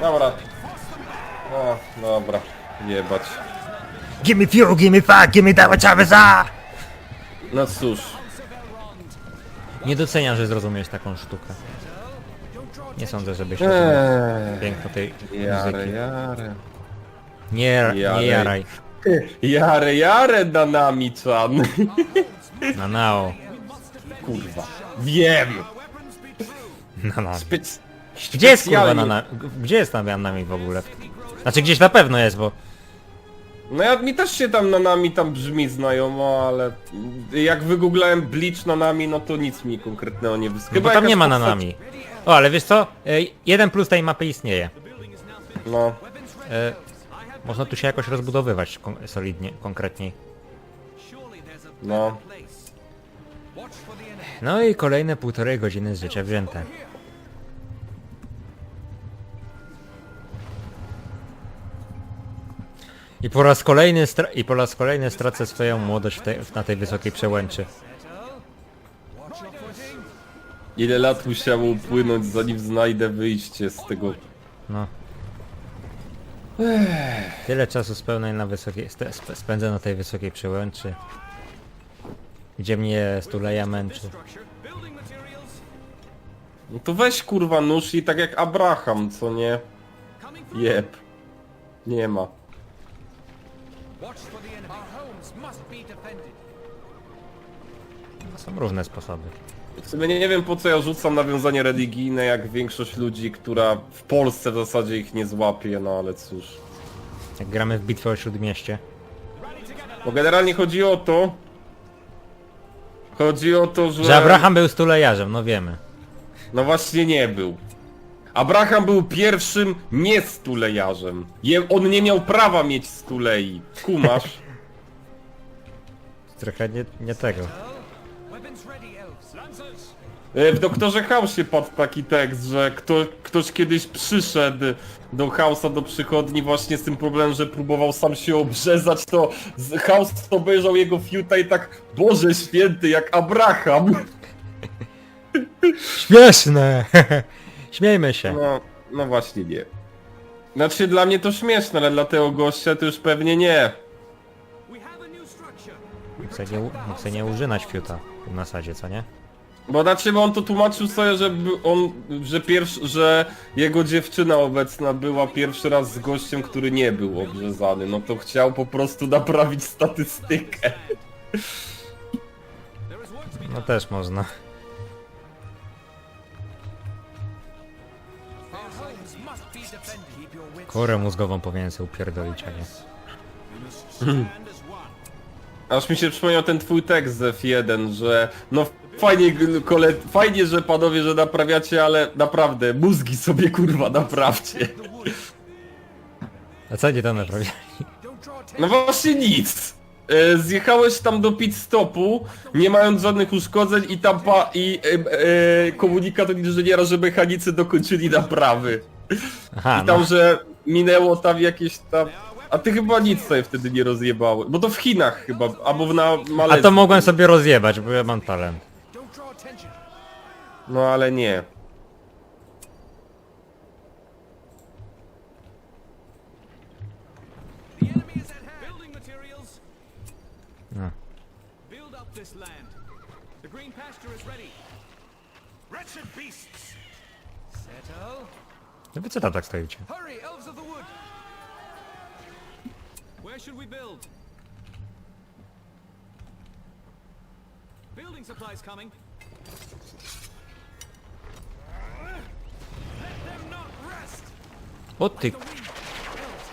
Dobra. O, dobra. Jebać. Gimme fuel, gimme fuck, gimme that Chaveza! No cóż. Nie doceniam, że zrozumiesz taką sztukę. Nie sądzę, żebyś rozumiał Eee, piękno tej jare, muzyki. jare. Nie, nie Jare. jaraj. Jare, jare na nami, Chan. Na nao. Kurwa. Wiem. Na nao. Spec... Gdzie jest kurwa na, na Gdzie jest tam nami w ogóle? Znaczy gdzieś na pewno jest, bo... No ja, mi też się tam na nami tam brzmi znajomo, ale jak wygooglałem Bleach na nami, no to nic mi konkretnego nie No wyskakuje. bo tam nie ma na nami. O, ale wiesz co? E, Jeden plus tej mapy istnieje. No. E, Można tu się jakoś rozbudowywać kon solidnie, konkretniej. No. No i kolejne półtorej godziny z życia wzięte. I po raz kolejny stra- i po raz kolejny stracę swoją młodość w tej, na tej wysokiej przełęczy. Ile lat musiało upłynąć zanim znajdę wyjście z tego... No. Tyle czasu spełnię na wysokiej, spe- spędzę na tej wysokiej przełęczy. Gdzie mnie stuleja męczy. No to weź kurwa nóż i tak jak Abraham, co nie? Jeb. Nie ma. Są różne sposoby. W sumie nie, nie wiem po co ja rzucam nawiązanie religijne, jak większość ludzi, która w Polsce w zasadzie ich nie złapie, no ale cóż. Jak gramy w bitwę o Śródmieście. Bo generalnie chodzi o to... Chodzi o to, że... Że Abraham był stulejarzem, no wiemy. No właśnie nie był. Abraham był pierwszym nie stulejarzem. Je, on nie miał prawa mieć stulei. Kumasz? Trochę nie, nie tego. E, W Doktorze Hausie padł taki tekst, że kto, ktoś kiedyś przyszedł do Hausa, do przychodni właśnie z tym problemem, że próbował sam się obrzezać, to z- Haus obejrzał jego fiuta i tak Boże święty, jak Abraham! Śmieszne! Śmiejmy się. No, no właśnie nie. Znaczy dla mnie to śmieszne, ale dla tego gościa to już pewnie nie. Sobie nie, u- mógł sobie nie użynać fiuta na sadzie, co nie? Bo znaczy bo on to tłumaczył sobie, że on, że pierwszy, że jego dziewczyna obecna była pierwszy raz z gościem, który nie był obrzezany. No to chciał po prostu naprawić statystykę. No też można. Korę mózgową powinien sobie upierdolić, a nie. Aż mi się przypomniał ten twój tekst z F1, że no fajnie, kole, fajnie, że panowie, że naprawiacie, ale naprawdę, mózgi sobie kurwa naprawcie. A co nie tam naprawiali? No właśnie nic. E, Zjechałeś tam do pit stopu, nie mając żadnych uszkodzeń i tam pa, i e, e, komunikat od inżyniera, że mechanicy dokończyli naprawy. Aha, I tam, no. że minęło tam jakieś tam... A ty chyba nic sobie wtedy nie rozjebałeś. Bo to w Chinach chyba, albo w na A Malezji. to mogłem sobie rozjebać, bo ja mam talent. No ale nie. Building materials. No. Build up this land. The green pasture is ready. Wretched beasts. Settle. No wy co tam tak stoicie? Hurry, elves of the wood. Where should we build? Building supplies coming. Let them not rest. O ty...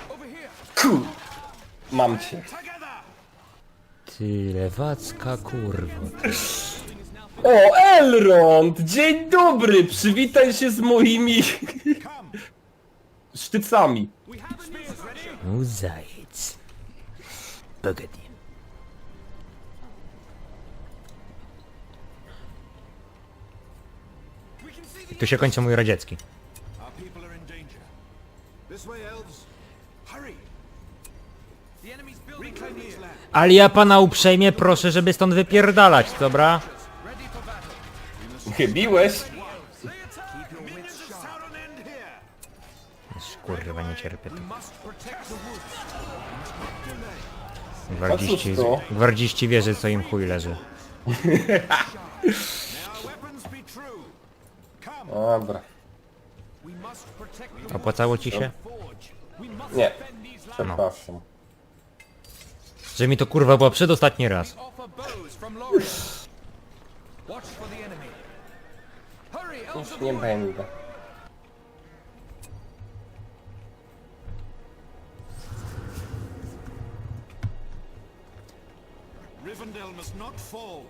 Over here. Kur... Mam cię. Together. Ty lewacka kurwa. O, Elrond! Dzień dobry! Przywitaj się z moimi... sztycami. No zajec. Pogody. I tu się kończy mój radziecki. Ale ja pana uprzejmie proszę, żeby stąd wypierdalać, dobra? Chybiłeś? Kurwa, nie cierpię tu. Gwardziści, to? gwardziści wierzy, co im chuj leży. Dobra. Opłacało ci się? Nie. Przepraszam. Że mi to kurwa było przedostatni raz. Offer bows from Rivendell must not fall.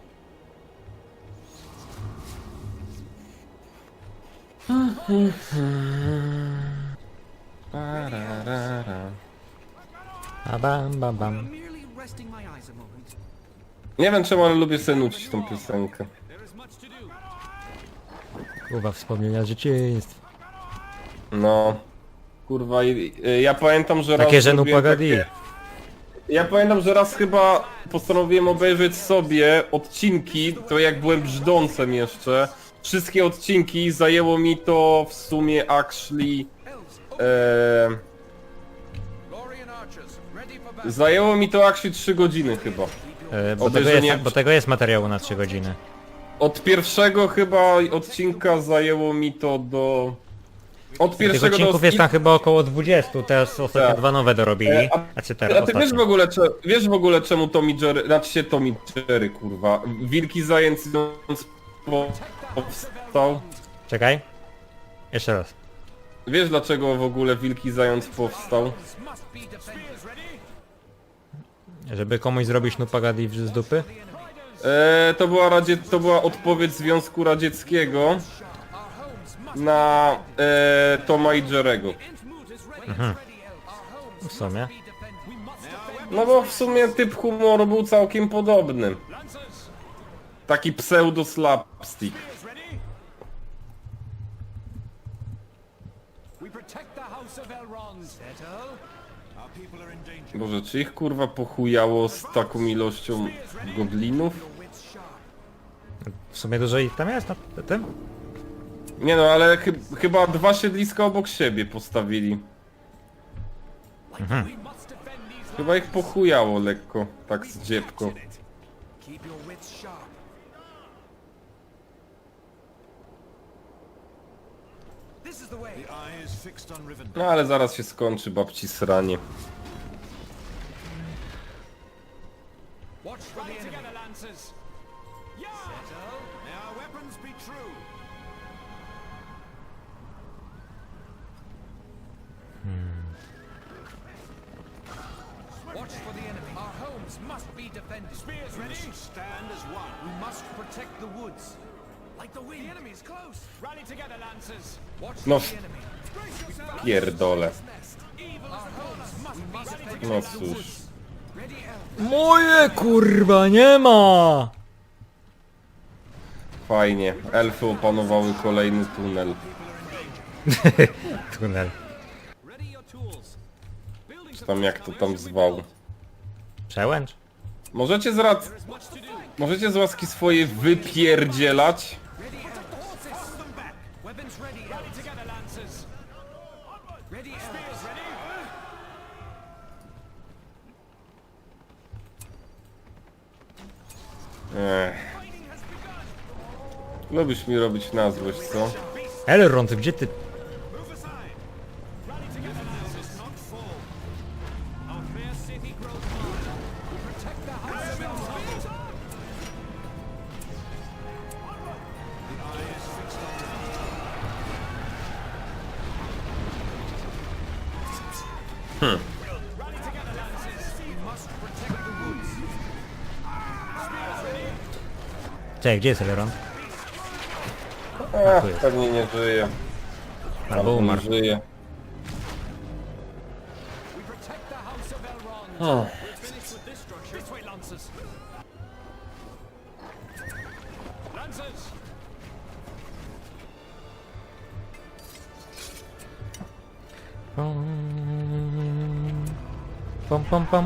A bam, bam, bam. Merely resting my eyes a moment. Nie wiem czemu, ale lubię sobie nucić tą piosenkę. There is much to do. Kurwa, wspomnienia z dzieciństwa. No. Kurwa, i- y, ja pamiętam, że Takie, raz że no zrobiłem takie- Ja pamiętam, że raz chyba postanowiłem obejrzeć sobie odcinki, to jak byłem brzdącem jeszcze. Wszystkie odcinki zajęło mi to w sumie actually... E, zajęło mi to actually 3 godziny chyba. E, bo, tego Obejrzenie- jest, bo tego jest materiału na 3 godziny. Od pierwszego chyba odcinka zajęło mi to do... Od Tych pierwszego do... odcinków jest tam chyba około 20, teraz ostatnio Tak. dwa nowe dorobili. E, a- A czy A teraz ty wiesz w ostatnio. ogóle, cze, wiesz w ogóle czemu Tommy Jerry, znaczy się Tommy Jerry kurwa, Wilki Zając po, powstał? Czekaj. Jeszcze raz. Wiesz dlaczego w ogóle Wilki Zając powstał? Żeby komuś zrobić nupagadi z dupy? E, to, była radzie, to była odpowiedź Związku Radzieckiego na e, Toma i Jerego. W sumie. No bo w sumie typ humoru był całkiem podobny. Taki pseudo slapstick. Boże, czy ich kurwa pochujało z taką ilością goblinów? W sumie dużo ich tam jest na tym? Nie no, ale chy chyba dwa siedliska obok siebie postawili. These Chyba ich pochujało lekko, tak z Rivendell. No ale zaraz się skończy babci sranie. Watch for the enemy. together, lancers. Yeah. Settle. May our weapons be true. Watch for the enemy. Our homes must be defended. Spears ready. stand as one. We must protect the woods. Like the wind. The enemy is close. Rally together, lancers. Watch No. for the enemy. Our homes must be defended. No cóż. Ready, elf. Moje kurwa nie ma! Fajnie. Elfy opanowały kolejny tunel. Tunel. Building Tam jak to tam zwał. Przełęcz? Możecie z do. Możecie z łaski swojej wypierdzielać? Ech. Lubisz mi robić na złość, co? Elrond, gdzie ty? Cześć, gdzie jest Elrond? Ach, tu jest. pewnie nie żyje. Albo Albo nie umarł. żyje. We protect the house of Elrond. O, We're finished with this structure. This way, Lancers. Lancers! Pom pom pom.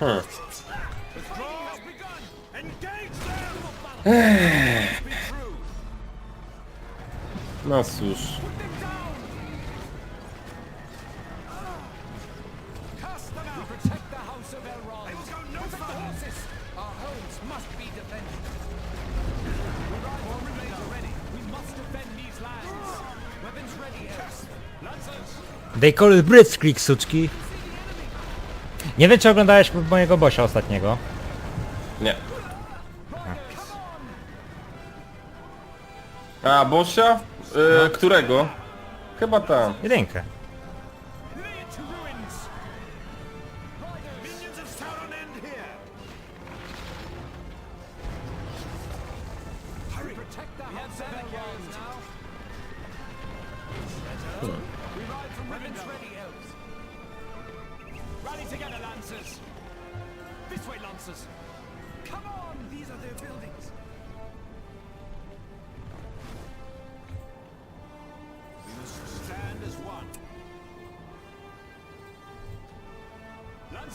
Ready, elves. Lancers. They call it Blitzkrieg, suczki. Nie wiem, czy oglądałeś mojego bosia ostatniego. Nie. A, Bosia? Y, którego? Chyba tam. Jedynkę.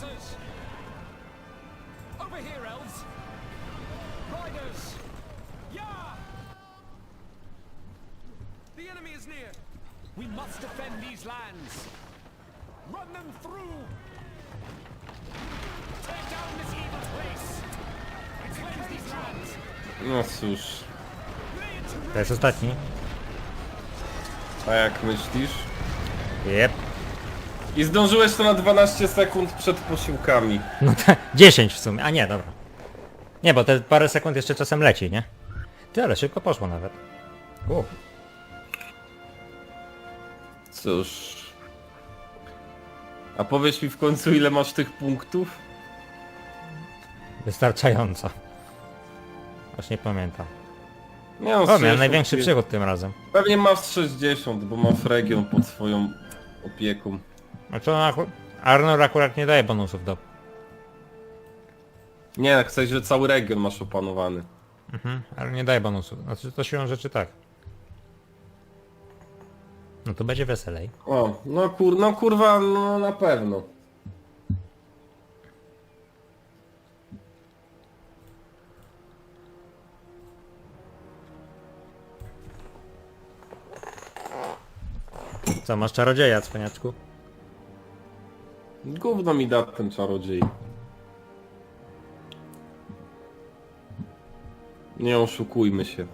Lancers! Over here, elves! Riders! Yeah! The enemy is near! We must defend these lands! Run them through! Tear down this evil place! Cleanse these lands! No cóż. Lay it to jest ostatni. A jak myślisz? Jep. I zdążyłeś to na 12 sekund przed posiłkami. No tak, 10 w sumie. A nie, dobra. Nie, bo te parę sekund jeszcze czasem leci, nie? Ty, ale szybko poszło nawet. U, Cóż. A powiedz mi w końcu ile masz tych punktów? wystarczająco. Aż nie pamiętam. No, O, miałem 60 największy przychód tym razem. Pewnie masz 60, bo masz region pod swoją opieką. A co Arnor akurat nie daje bonusów do... Nie, chcę, że cały region masz opanowany. Mhm, ale nie daje bonusów. Znaczy to siłą rzeczy tak. No to będzie weselej. O, no kur, no kurwa, no na pewno. Co, masz czarodzieja, cwaniaczku? Gówno mi da ten czarodziej. Nie oszukujmy się.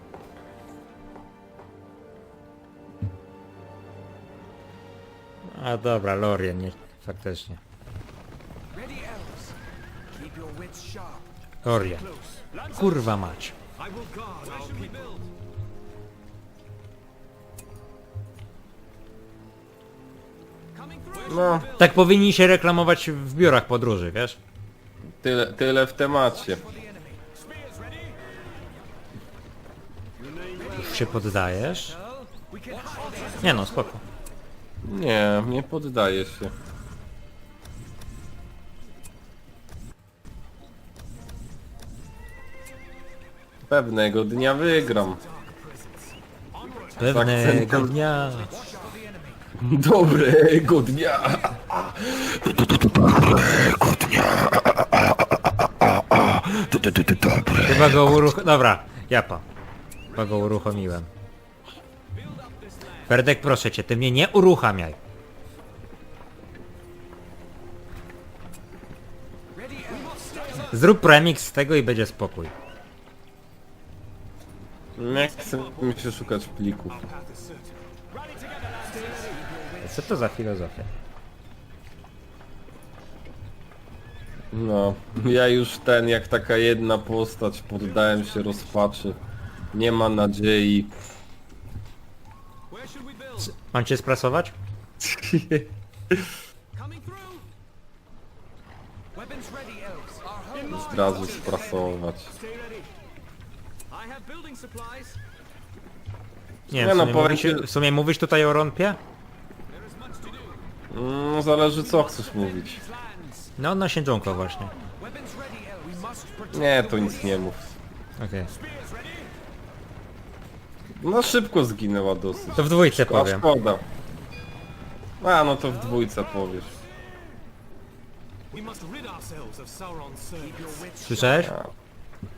A dobra, Lorien, nie, faktycznie. Ready, elves. Keep your wits sharp. Lorien. Lancers, Kurwa mać. I will guard our people. No, Tak powinni się reklamować w biurach podróży, wiesz? tyle, tyle w temacie. Już się poddajesz? Nie no, spoko. Nie, nie poddaję się. Pewnego dnia wygram. Pewnego akcentem. dnia. Dobrego dnia. Chyba go uruch... Dobra, japa. Chyba go uruchomiłem. Ferdek, proszę cię, ty mnie nie uruchamiaj. Zrób premix z tego i będzie spokój. Nie chcę mi się szukać plików. Co to za filozofia? No, ja już ten, jak taka jedna postać, poddałem się rozpaczy. Nie ma nadziei. Mam cię sprasować? Coming through. Weapons ready, elves. Our home Od razu sprasować. Nie, Nie w no, sumie, powiem mówisz, ci- w sumie mówisz tutaj o ronpie? There is much to do. No, zależy co chcesz mówić. No, no Księżonko właśnie. Nie, to nic nie mów. Okej. No szybko zginęła dosyć. To w dwójce A powiem. szkoda. A, no to w dwójce powiesz. We must rid ourselves of Sauron's servants. Keep your wits Słyszałeś?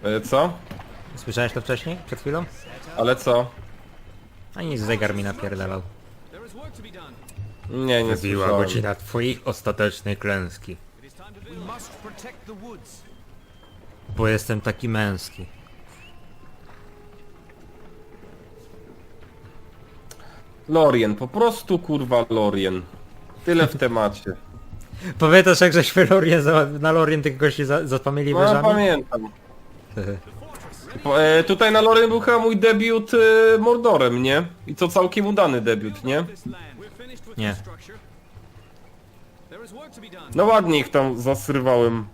E, co? Słyszałeś to wcześniej? Przed chwilą? Ale co? A nic, zegar mi napierdalał. There is work to be done. Nie, nie Wybiła słyszałem. godzina twojej ostatecznej klęski. We must protect the woods. Bo jestem taki męski. Lorien, po prostu kurwa Lorien. Tyle w temacie. Pamiętasz jak żeśmy Lorien za, na Lorien tych gości za, zapamili No ja wyżami? pamiętam. Po, e, tutaj na Lorien był chyba mój debiut e, Mordorem, nie? I to całkiem udany debiut, nie? This land. Nie. No ładnie ich tam zasrywałem.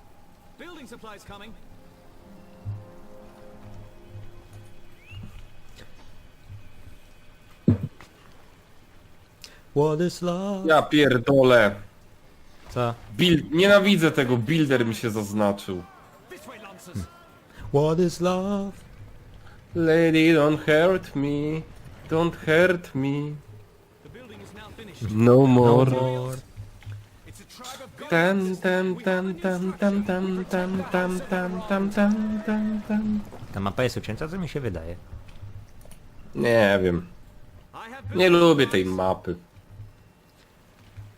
What is love? Ja pierdolę. Co? Build... Nienawidzę tego, builder mi się zaznaczył. Lancers. What is love? Lady, don't hurt me. Don't hurt me. The building is now finished. No more. Tam, tam, tam, tam, tam, tam, tam, tam, tam, tam, tam, tam, tam. Ta mapa jest ucięta, co mi się wydaje. Nie wiem. Nie lubię tej mapy.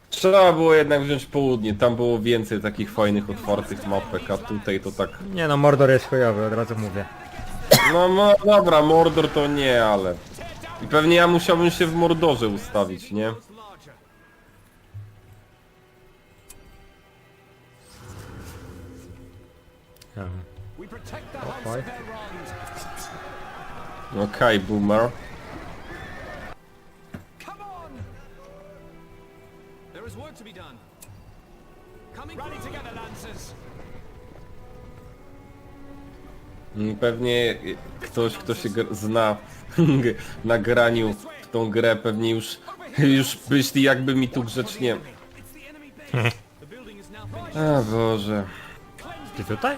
Trzeba było jednak wziąć południe, tam było więcej takich fajnych, otwartych mapek, a tutaj to tak... Nie no, Mordor jest chujowy, od razu mówię. No, no dobra, Mordor to nie, ale... I pewnie ja musiałbym się w Mordorze ustawić, nie? Okej, boomer. Come on! There is work to be done. Coming Rally together, lancers. Mm, Pewnie ktoś, kto się zna na graniu w tą grę, pewnie już, już myśli jakby mi tu grzecznie... Finished. A Boże... Ty tutaj?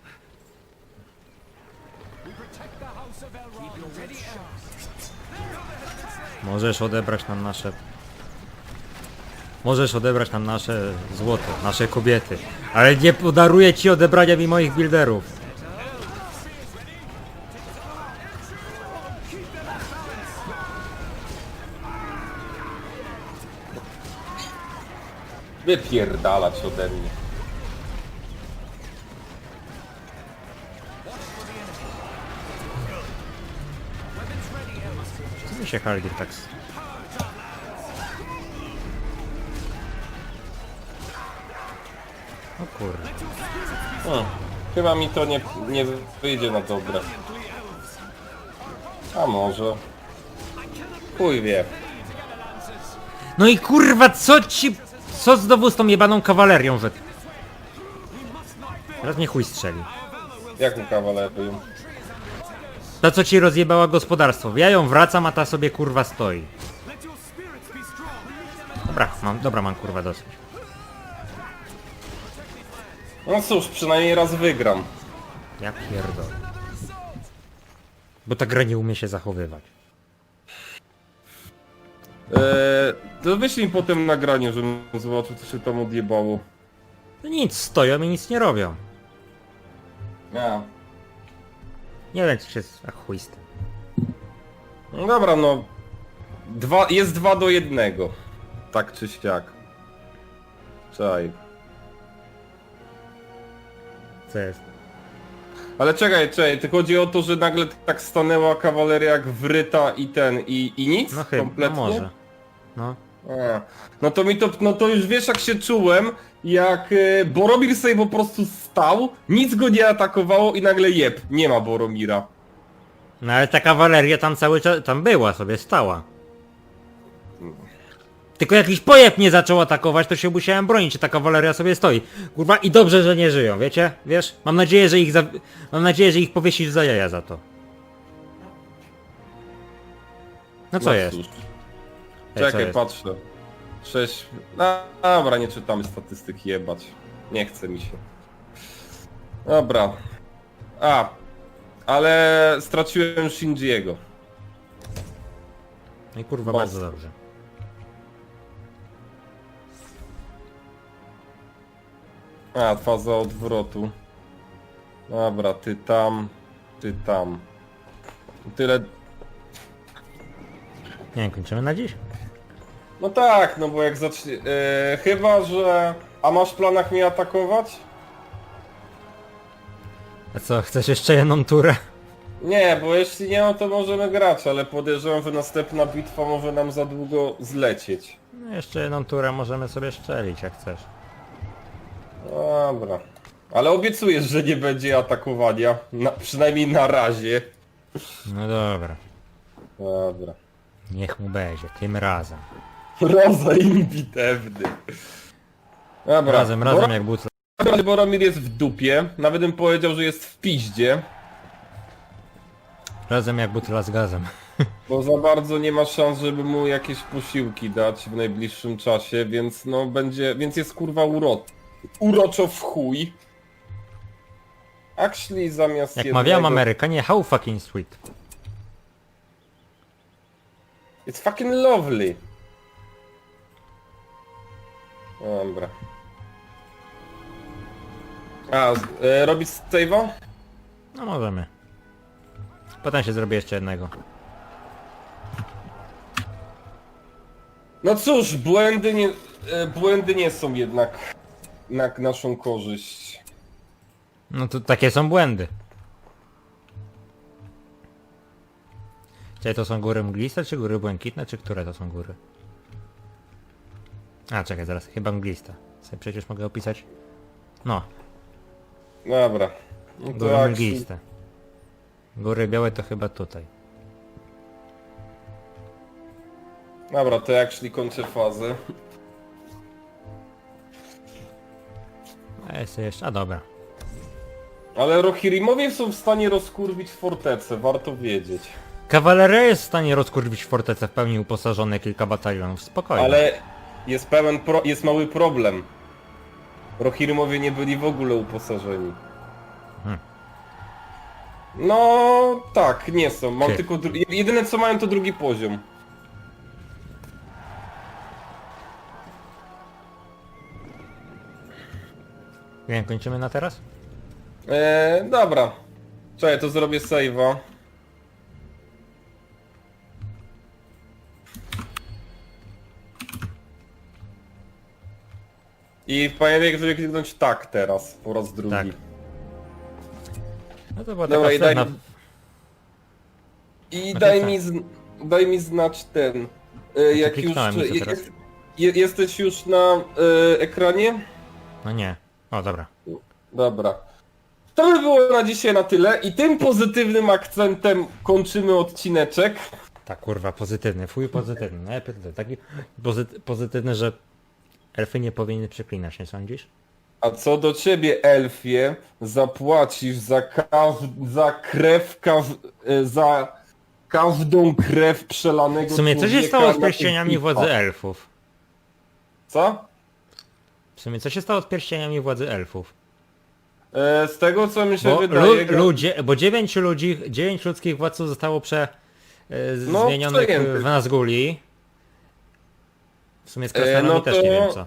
Możesz odebrać nam nasze... Możesz odebrać nam nasze złoto, nasze kobiety. Ale nie podaruję ci odebrania mi moich builderów. Wypierdalać ode mnie. Mi się Haldir tak... O kurde. Hmm. Chyba mi to nie, nie wyjdzie na dobre. A może. Chuj wie. No i kurwa, co ci... Co znowu z tą jebaną kawalerią, że... Teraz mnie chuj strzeli. Jaką kawalerię? Ta co ci rozjebała gospodarstwo. Ja ją wracam, a ta sobie kurwa stoi. Dobra, mam, dobra, mam kurwa dosyć. No cóż, przynajmniej raz wygram. Ja pierdolę. Bo ta gra nie umie się zachowywać. Eee, to wyślij mi potem nagranie, żebym zobaczył co się tam odjebało. No nic, stoją i nic nie robią. Ja. Nie wiem, czy się... A chuj z tym. No dobra, no. Dwa, jest dwa do jednego. Tak czy siak. Czaj. Co jest? Ale czekaj, czekaj, to chodzi o to, że nagle tak stanęła kawaleria jak wryta i ten, i, i nic? No chyba, no Kompletnie? może. No. A, no to mi to, no to już wiesz jak się czułem, jak e, Boromir sobie po prostu stał, nic go nie atakowało i nagle jeb, nie ma Boromira. No ale ta kawaleria tam cały czas... Tam była sobie, stała. Tylko jakiś pojeb nie zaczął atakować, to się musiałem bronić, czy ta kawaleria sobie stoi. Kurwa, i dobrze, że nie żyją, wiecie? Wiesz? Mam nadzieję, że ich za... Mam nadzieję, że ich powiesisz za jaja za to. No co jest? cóż. Ej, co Czekaj, jest? patrzę. 6. No, dobra, nie czytamy statystyk, jebać. Nie chce mi się. Dobra. A. Ale straciłem Shinjiego. No i kurwa, Boss. bardzo dobrze. A, faza odwrotu. Dobra, ty tam, ty tam. Tyle... Nie kończymy na dziś? No tak, no bo jak zacznie... E, chyba, że... A masz w planach mnie atakować? A co, chcesz jeszcze jedną turę? Nie, bo jeśli nie, no to możemy grać, ale podejrzewam, że następna bitwa może nam za długo zlecieć. No jeszcze jedną turę możemy sobie szczelić, jak chcesz. Dobra. Ale obiecujesz, że nie będzie atakowania. Na, przynajmniej na razie. No dobra. Dobra. Niech mu będzie, tym razem. Roza im bitewny. Dobra. Razem, razem jak butla. Bora- Boromir jest w dupie. Nawet bym powiedział, że jest w piździe. Razem jak butla z gazem. Bo za bardzo nie ma szans, żeby mu jakieś posiłki dać w najbliższym czasie, więc no będzie, więc jest kurwa uro... uroczo w chuj. Actually zamiast Jak mawiałem Amerykanie, how fucking sweet. It's fucking lovely. Dobra. A, z- e, robić save'a? No możemy. Potem się zrobię jeszcze jednego. No cóż, błędy nie, e, błędy nie są jednak na naszą korzyść. No to takie są błędy. Czekaj, to są góry mgliste, czy góry błękitne, czy które to są góry? A, czekaj, zaraz, chyba mgliste. Sobie przecież mogę opisać. No, Dobra. No góry actually- mgliste. Góry białe to chyba tutaj. Dobra, to jak szli kończę fazę. A jest jeszcze, a dobra. Ale Rohirimowie są w stanie rozkurwić fortecę, warto wiedzieć. Kawaleria jest w stanie rozkurwić fortecę w pełni uposażone kilka batalionów, spokojnie. Ale jest pełen pro... jest mały problem. Rohirimowie nie byli w ogóle uposażeni. Hmm. No tak, nie są. Mam Ty. tylko dru... jedyne co mają to drugi poziom. Wiem, kończymy na teraz? Eee, dobra. Czekaj, to zrobię save'a. I pamiętaj, żeby kliknąć tak teraz, po raz drugi. Tak. No to była Dobra, taka i daj, wstępna... i No daj tak. mi, z, daj mi znać ten. E, jak już. kliknąłem je- teraz. je, jesteś już na e, ekranie? No nie. O, dobra. Dobra. To by było na dzisiaj na tyle i tym pozytywnym akcentem kończymy odcineczek. Tak, kurwa, pozytywny, fuj pozytywny. No ja pierdolę, taki pozyty pozytywny, że elfy nie powinny przeklinać, nie sądzisz? A co do ciebie, Elfie, zapłacisz za, kaw, za krew, kaw, e, za każdą krew przelanego W sumie co się człowieka stało z na pierścieniami tych władzy bitwach. elfów? Co? W sumie co się stało z pierścieniami władzy elfów? E, z tego co mi się Bo wydaje... lu ludzie, bo dziewięć ludzi, dziewięć ludzkich władców zostało prze... e, z- No, zmienionych przejętych. w Nazguli. W sumie z E, no też nie to- wiem co.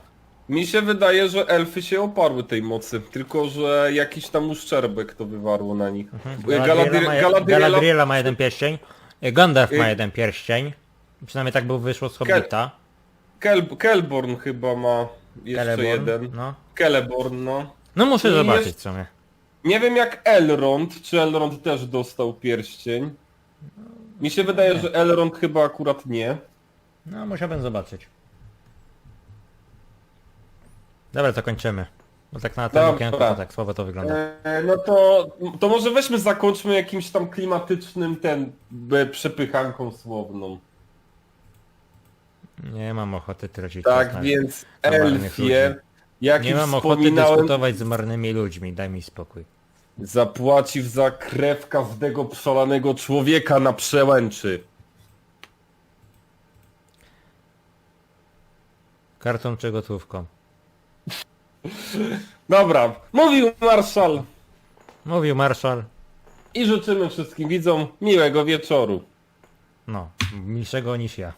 Mi się wydaje, że elfy się oparły tej mocy, tylko że jakiś tam uszczerbek to wywarło na nich. Mhm. E, Galadriela, ma, Galadriela, Galadriela ma jeden pierścień. e, Gandalf ma Y- jeden pierścień. Przynajmniej tak było wyszło z Hobbita. Kel, Kelborn chyba ma jeszcze Celeborn, jeden. No. Celeborn, no. no muszę I zobaczyć w sumie. Nie wiem jak Elrond, czy Elrond też dostał pierścień. Mi się wydaje, że Elrond chyba akurat nie. No musiałbym zobaczyć. Dobra, to kończymy. Bo tak na ten Dobra. to tak słowo to wygląda. E, no to, to może weźmy, zakończmy jakimś tam klimatycznym ten e, przepychanką słowną. Nie mam ochoty tracić Tak, czas na- więc Elfie, jak Nie mam ochoty dyskutować z marnymi ludźmi, daj mi spokój. zapłacił za krew każdego przolanego człowieka na przełęczy. Kartą czy gotówką? Dobra, mówił Marszal Mówił Marszal. i życzymy wszystkim widzom miłego wieczoru. No, milszego niż ja.